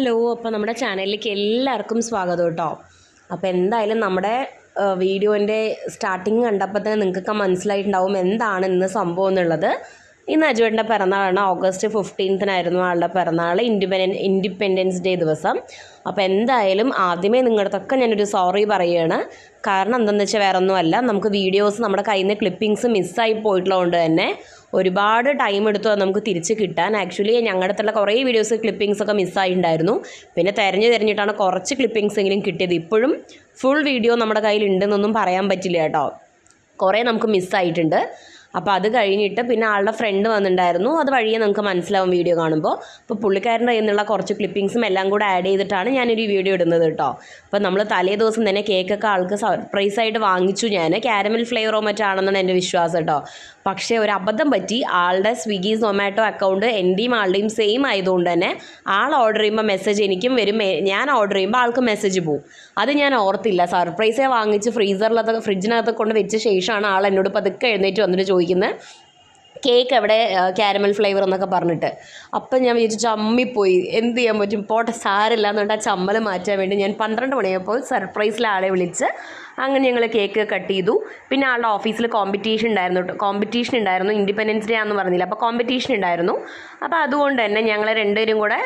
Hello അപ്പോൾ നമ്മുടെ ചാനലിലേക്ക് എല്ലാവർക്കും സ്വാഗതം കേട്ടോ. അപ്പോൾ എന്തായാലും നമ്മുടെ വീഡിയോന്റെ സ്റ്റാർട്ടിങ് കണ്ടപ്പോൾ തന്നെ നിങ്ങൾക്കൊക്കെ മനസ്സിലായിട്ടുണ്ടാവും എന്താണ് ഇന്ന് സംഭവം എന്നുള്ളത്. ഇന്ന് അജുവേട്ടന്റെ പിറന്നാളാണ്. ഓഗസ്റ്റ് ഫിഫ്റ്റീൻത്തിനായിരുന്നു ആളുടെ പിറന്നാൾ ഇൻഡിപെൻഡൻ ഇൻഡിപെൻഡൻസ് ഡേ ദിവസം. അപ്പോൾ എന്തായാലും ആദ്യമേ നിങ്ങളുടെ അടുത്തൊക്കെ ഞാനൊരു സോറി പറയുകയാണ്. കാരണം എന്താണെന്ന് വെച്ചാൽ വേറെ ഒന്നുമല്ല നമുക്ക് വീഡിയോസ് നമ്മുടെ കയ്യിൽ നിന്ന് ക്ലിപ്പിങ്സ് മിസ്സായി പോയിട്ടുള്ളതുകൊണ്ട് തന്നെ ഒരുപാട് ടൈം എടുത്തു നമുക്ക് തിരിച്ച് കിട്ടാൻ. ആക്ച്വലി ഞങ്ങളുടെ അടുത്തുള്ള കുറേ വീഡിയോസ് ക്ലിപ്പിങ്സ് ഒക്കെ മിസ്സായിട്ടുണ്ടായിരുന്നു പിന്നെ തിരഞ്ഞു തിരഞ്ഞിട്ടാണ് കുറച്ച് ക്ലിപ്പിങ്സ് എങ്കിലും കിട്ടിയത്. ഇപ്പോഴും ഫുൾ വീഡിയോ നമ്മുടെ കയ്യിൽ ഉണ്ടെന്നൊന്നും പറയാൻ പറ്റില്ല കേട്ടോ. കുറേ നമുക്ക് മിസ്സായിട്ടുണ്ട് അപ്പോൾ അത് കഴിഞ്ഞിട്ട് പിന്നെ ആളുടെ ഫ്രണ്ട് വന്നിട്ടുണ്ടായിരുന്നു അത് വഴിയെ നമുക്ക് മനസ്സിലാവും വീഡിയോ കാണുമ്പോൾ അപ്പോൾ പുള്ളിക്കാരന്റെ കയ്യിൽ നിന്നുള്ള കുറച്ച് ക്ലിപ്പിങ്സും എല്ലാം കൂടെ ആഡ് ചെയ്തിട്ടാണ് ഞാനൊരു വീഡിയോ ഇടുന്നത് കേട്ടോ അപ്പോൾ നമ്മൾ തലേ ദിവസം തന്നെ കേക്കൊക്കെ ആൾക്ക് സർപ്രൈസ് ആയിട്ട് വാങ്ങിച്ചു ഞാൻ കാരമൽ ഫ്ലേവറോ മറ്റാണെന്നാണ് എന്റെ വിശ്വാസം കേട്ടോ പക്ഷേ ഒരു അബദ്ധം പറ്റി. ആളുടെ സ്വിഗ്ഗി സൊമാറ്റോ അക്കൗണ്ട് എന്റെയും ആളുടെയും സെയിം ആയതുകൊണ്ട് തന്നെ ആൾ ഓർഡർ ചെയ്യുമ്പോൾ മെസ്സേജ് എനിക്കും വരും. ഞാൻ ഓർഡർ ചെയ്യുമ്പോൾ ആൾക്ക് മെസ്സേജ് പോകും അത് ഞാൻ ഓർത്തില്ല. സർപ്രൈസേ വാങ്ങിച്ച് ഫ്രീസറിലൊക്കെ ഫ്രിഡ്ജിനകത്ത് കൊണ്ട് വെച്ച ശേഷമാണ് ആൾ എന്നോട് പതുക്കെ എഴുന്നേറ്റ് വന്നിട്ട് ചോദിക്കുന്നത് കേക്ക് അവിടെ കാരമൽ ഫ്ലേവർ എന്നൊക്കെ പറഞ്ഞിട്ട്. അപ്പം ഞാൻ വിചാരിച്ചു ചമ്മിപ്പോയി എന്ത് ചെയ്യാൻ പറ്റും? പോട്ടെ സാരില്ല എന്നുകൊണ്ട് ആ ചമ്മൽ മാറ്റാൻ വേണ്ടി ഞാൻ പന്ത്രണ്ട് മണിയായപ്പോൾ സർപ്രൈസിൽ ആളെ വിളിച്ച് അങ്ങനെ ഞങ്ങൾ കേക്ക് കട്ട് ചെയ്തു. പിന്നെ ആളുടെ ഓഫീസിൽ കോമ്പറ്റീഷൻ ഉണ്ടായിരുന്നു കേട്ടോ കോമ്പറ്റീഷൻ ഉണ്ടായിരുന്നു. ഇൻഡിപെൻഡൻസ് ഡേ ആണെന്ന് പറഞ്ഞില്ല? അപ്പോൾ കോമ്പറ്റീഷൻ ഉണ്ടായിരുന്നു. അപ്പോൾ അതുകൊണ്ട് തന്നെ ഞങ്ങൾ രണ്ടുപേരും കൂടെ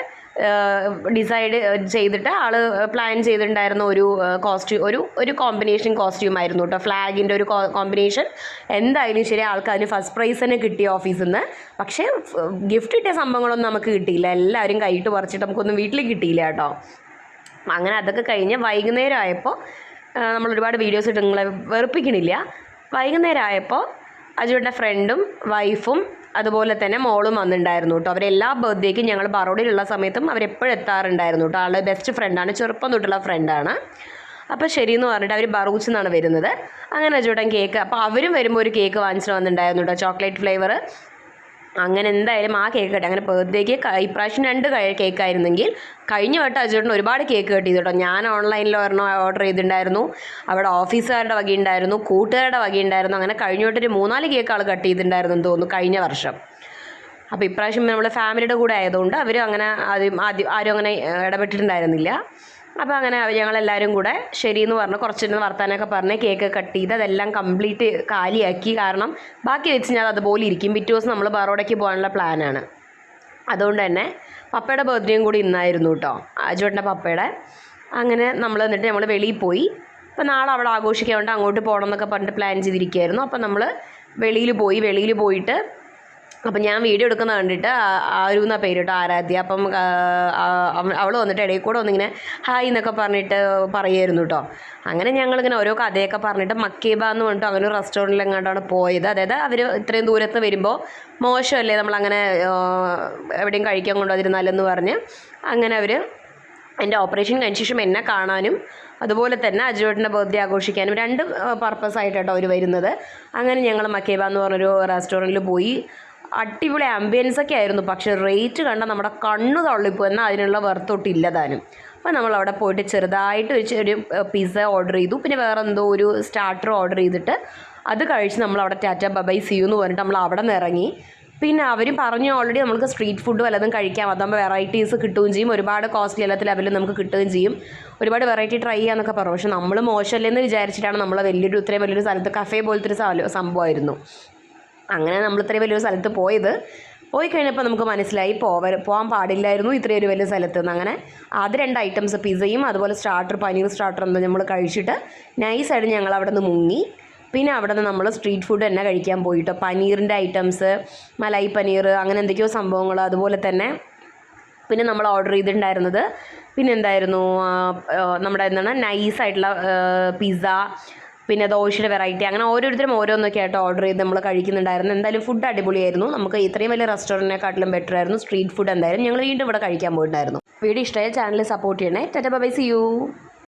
ഡിസൈഡ് ചെയ്തിട്ട് ആൾ പ്ലാൻ ചെയ്തിട്ടുണ്ടായിരുന്ന ഒരു കോസ്റ്റ്യൂം ഒരു ഒരു കോമ്പിനേഷൻ കോസ്റ്റ്യൂം ആയിരുന്നു കേട്ടോ ഫ്ലാഗിന്റെ ഒരു കോമ്പിനേഷൻ എന്തായാലും ശരി ആൾക്ക് അതിന് ഫസ്റ്റ് പ്രൈസ് തന്നെ കിട്ടി ഓഫീസിൽ നിന്ന് പക്ഷേ ഗിഫ്റ്റ് കിട്ടിയ സംഭവങ്ങളൊന്നും നമുക്ക് കിട്ടിയില്ല. എല്ലാവരും കൈയിട്ട് പറിച്ചിട്ട് നമുക്കൊന്നും വീട്ടിൽ കിട്ടിയില്ല കേട്ടോ അങ്ങനെ അതൊക്കെ കഴിഞ്ഞ് വൈകുന്നേരം ആയപ്പോൾ നമ്മൾ ഒരുപാട് വീഡിയോസ് ഇട്ട് നിങ്ങളെ വെറുപ്പിക്കണില്ല. വൈകുന്നേരം ആയപ്പോൾ അജുവിന്റെ ഫ്രണ്ടും വൈഫും അതുപോലെ തന്നെ മോളും വന്നിട്ടുണ്ടായിരുന്നു കേട്ടോ. അവരെല്ലാ ബർത്ത്ഡേക്കും ഞങ്ങൾ ബറോഡയിലുള്ള സമയത്തും അവരെപ്പോഴും എത്താറുണ്ടായിരുന്നു കേട്ടോ. ആളുടെ ബെസ്റ്റ് ഫ്രണ്ടാണ് ചെറുപ്പം തൊട്ടുള്ള ഫ്രണ്ടാണ് അപ്പോൾ ശരിയെന്ന് പറഞ്ഞിട്ട് അവർ ബറൂച്ച് നിന്നാണ് വരുന്നത്. അങ്ങനെ ചേട്ടൻ കേക്ക് അപ്പോൾ അവരും വരുമ്പോൾ ഒരു കേക്ക് വാങ്ങിച്ചിട്ട് വന്നിട്ടുണ്ടായിരുന്നു കേട്ടോ ചോക്ലേറ്റ് ഫ്ലേവർ അങ്ങനെ എന്തായാലും ആ കേക്ക് കട്ടി. അങ്ങനെ ബർത്ത്ഡേക്ക് ഇപ്രാവശ്യം രണ്ട് കേക്കായിരുന്നെങ്കിൽ കഴിഞ്ഞ വട്ടം അജുട്ടൻ ഒരുപാട് കേക്ക് കട്ട് ചെയ്തു കേട്ടോ. ഞാൻ ഓൺലൈനിൽ ഒരെണ്ണം ഓർഡർ ചെയ്തിട്ടുണ്ടായിരുന്നു. അവിടെ ഓഫീസുകാരുടെ വകയുണ്ടായിരുന്നു കൂട്ടുകാരുടെ വകയുണ്ടായിരുന്നു അങ്ങനെ കഴിഞ്ഞ വട്ടം ഒരു മൂന്നാൽ കേക്ക് ആൾ കട്ട് ചെയ്തിട്ടുണ്ടായിരുന്നു എന്ന് തോന്നുന്നു കഴിഞ്ഞ വർഷം. അപ്പോൾ ഇപ്രാവശ്യം നമ്മൾ ഫാമിലിയുടെ കൂടെ ആയതുകൊണ്ട് അവരും അങ്ങനെ ആദ്യം ആദ്യം ആരും അങ്ങനെ ഇടപെട്ടിട്ടുണ്ടായിരുന്നില്ല. അപ്പോൾ അങ്ങനെ ഞങ്ങളെല്ലാവരും കൂടെ ശരിയെന്ന് പറഞ്ഞ് കുറച്ചിരുന്ന് വർത്താനമൊക്കെ പറഞ്ഞ് കേക്ക് കട്ട് ചെയ്ത് അതെല്ലാം കംപ്ലീറ്റ് കാലിയാക്കി. കാരണം ബാക്കി വെച്ച് ഞാൻ അതുപോലെ ഇരിക്കും. പിറ്റേ ദിവസം നമ്മൾ ബറോഡയ്ക്ക് പോകാനുള്ള പ്ലാനാണ് അതുകൊണ്ട് തന്നെ പപ്പയുടെ ബർത്ത്ഡേയും കൂടി ഇന്നായിരുന്നു കേട്ടോ അജുവേട്ടന്റെ പപ്പയുടെ. അങ്ങനെ നമ്മൾ എന്നിട്ട് നമ്മൾ വെളിയിൽ പോയി. അപ്പോൾ നാളെ അവിടെ ആഘോഷിക്കാൻ അങ്ങോട്ട് പോകണം എന്നൊക്കെ പറഞ്ഞിട്ട് പ്ലാൻ ചെയ്തിരിക്കുകയായിരുന്നു. അപ്പോൾ നമ്മൾ വെളിയിൽ പോയി. വെളിയിൽ പോയിട്ട് അപ്പം ഞാൻ വീഡിയോ എടുക്കുന്ന കണ്ടിട്ട് ആരു എന്നാ പേര് കേട്ടോ ആരാധ്യ. അപ്പം അവൾ വന്നിട്ട് ഇടയിൽ കൂടെ ഒന്നിങ്ങനെ ഹായ് എന്നൊക്കെ പറഞ്ഞിട്ട് പറയുമായിരുന്നു കേട്ടോ. അങ്ങനെ ഞങ്ങളിങ്ങനെ ഓരോ കഥയൊക്കെ പറഞ്ഞിട്ട് മക്കേബ എന്ന് പറഞ്ഞിട്ട് അങ്ങനെ ഒരു റെസ്റ്റോറന്റിൽ എങ്ങാണ്ടാണ് പോയത്. അതായത് അവർ ഇത്രയും ദൂരത്ത് വരുമ്പോൾ മോശമല്ലേ നമ്മളങ്ങനെ എവിടെയും കഴിക്കാൻ കൊണ്ടുവന്നിരുന്നാലെന്ന് പറഞ്ഞ് അങ്ങനെ അവർ എന്റെ ഓപ്പറേഷൻ കഴിഞ്ഞ ശേഷം എന്നെ കാണാനും അതുപോലെ തന്നെ അജുവേട്ടന്റെ ബർത്ത്ഡേ ആഘോഷിക്കാനും രണ്ട് പർപ്പസ് ആയിട്ടാണ് അവർ വരുന്നത്. അങ്ങനെ ഞങ്ങൾ മക്കേബ എന്ന് പറഞ്ഞൊരു റെസ്റ്റോറന്റിൽ പോയി. അടിപൊളി ആംബിയൻസ് ഒക്കെ ആയിരുന്നു. പക്ഷെ റേറ്റ് കണ്ട നമ്മുടെ കണ്ണു തള്ളിപ്പോ എന്നാൽ അതിനുള്ള വെർത്തൊട്ടില്ല താനും. അപ്പോൾ നമ്മൾ അവിടെ പോയിട്ട് ചെറുതായിട്ട് ഒരു ചെറിയ പിസ്സ ഓർഡർ ചെയ്തു. പിന്നെ വേറെ എന്തോ ഒരു സ്റ്റാർട്ടർ ഓർഡർ ചെയ്തിട്ട് അത് കഴിച്ച് നമ്മൾ അവിടെ ടാറ്റ ബബൈ സിയു എന്ന് പറഞ്ഞിട്ട് നമ്മൾ അവിടെ നിന്ന് ഇറങ്ങി. പിന്നെ അവർ പറഞ്ഞു ഓൾറെഡി നമുക്ക് സ്ട്രീറ്റ് ഫുഡ് വല്ലതും കഴിക്കാം. അതാകുമ്പോൾ വെറൈറ്റീസ് കിട്ടുകയും ചെയ്യും. ഒരുപാട് കോസ്റ്റ്ലി അല്ലാത്ത ലെവലിൽ നമുക്ക് കിട്ടുകയും ചെയ്യും. ഒരുപാട് വെറൈറ്റി ട്രൈ ചെയ്യാമെന്നൊക്കെ പറഞ്ഞു. പക്ഷെ നമ്മൾ മോശമല്ലെന്ന് വിചാരിച്ചിട്ടാണ് നമ്മൾ വലിയൊരു ഇത്രയും വലിയൊരു സ്ഥലത്ത് കഫേ പോലത്തെ ഒരു സംഭവമായിരുന്നു. അങ്ങനെ നമ്മൾ ഇത്രയും വലിയൊരു സ്ഥലത്ത് പോയത്. പോയി കഴിഞ്ഞപ്പോൾ നമുക്ക് മനസ്സിലായി പോവ പോകാൻ പാടില്ലായിരുന്നു ഇത്രയും ഒരു വലിയ സ്ഥലത്ത് നിന്ന്. അങ്ങനെ അത് രണ്ട് ഐറ്റംസ് പിസയും അതുപോലെ സ്റ്റാർട്ടർ പനീർ സ്റ്റാർട്ടർ എന്തോ നമ്മൾ കഴിച്ചിട്ട് നൈസായിട്ട് ഞങ്ങൾ അവിടെ നിന്ന് മുങ്ങി. പിന്നെ അവിടെ നിന്ന് നമ്മൾ സ്ട്രീറ്റ് ഫുഡ് തന്നെ കഴിക്കാൻ പോയിട്ടോ. പനീറിന്റെ ഐറ്റംസ് മലായി പനീർ അങ്ങനെ എന്തൊക്കെയോ സംഭവങ്ങൾ അതുപോലെ തന്നെ. പിന്നെ നമ്മൾ ഓർഡർ ചെയ്തിട്ടുണ്ടായിരുന്നത് പിന്നെ എന്തായിരുന്നു നമ്മുടെ എന്താണ് നൈസായിട്ടുള്ള പിസ്സ പിന്നെ ദോശയുടെ വെറൈറ്റി അങ്ങനെ ഓരോരുത്തരും ഓരോന്നൊക്കെ ആയിട്ട് ഓർഡർ ചെയ്ത് നമ്മൾ കഴിക്കുന്നുണ്ടായിരുന്നു. എന്തായാലും ഫുഡ് അടിപൊളിയായിരുന്നു. നമുക്ക് ഇത്രയും വലിയ റെസ്റ്റോറന്റിനെക്കാട്ടിലും ബെറ്റർ ആയിരുന്നു. സ്ട്രീറ്റ് ഫുഡ് എന്തായാലും ഞങ്ങൾ വീണ്ടും ഇവിടെ കഴിക്കാൻ പോയിട്ടുണ്ടായിരുന്നു. വീഡിയോ ഇഷ്ടമായ ചാനൽ സപ്പോർട്ട് ചെയ്യണേ. ടെറ്റ ബൈ സി യു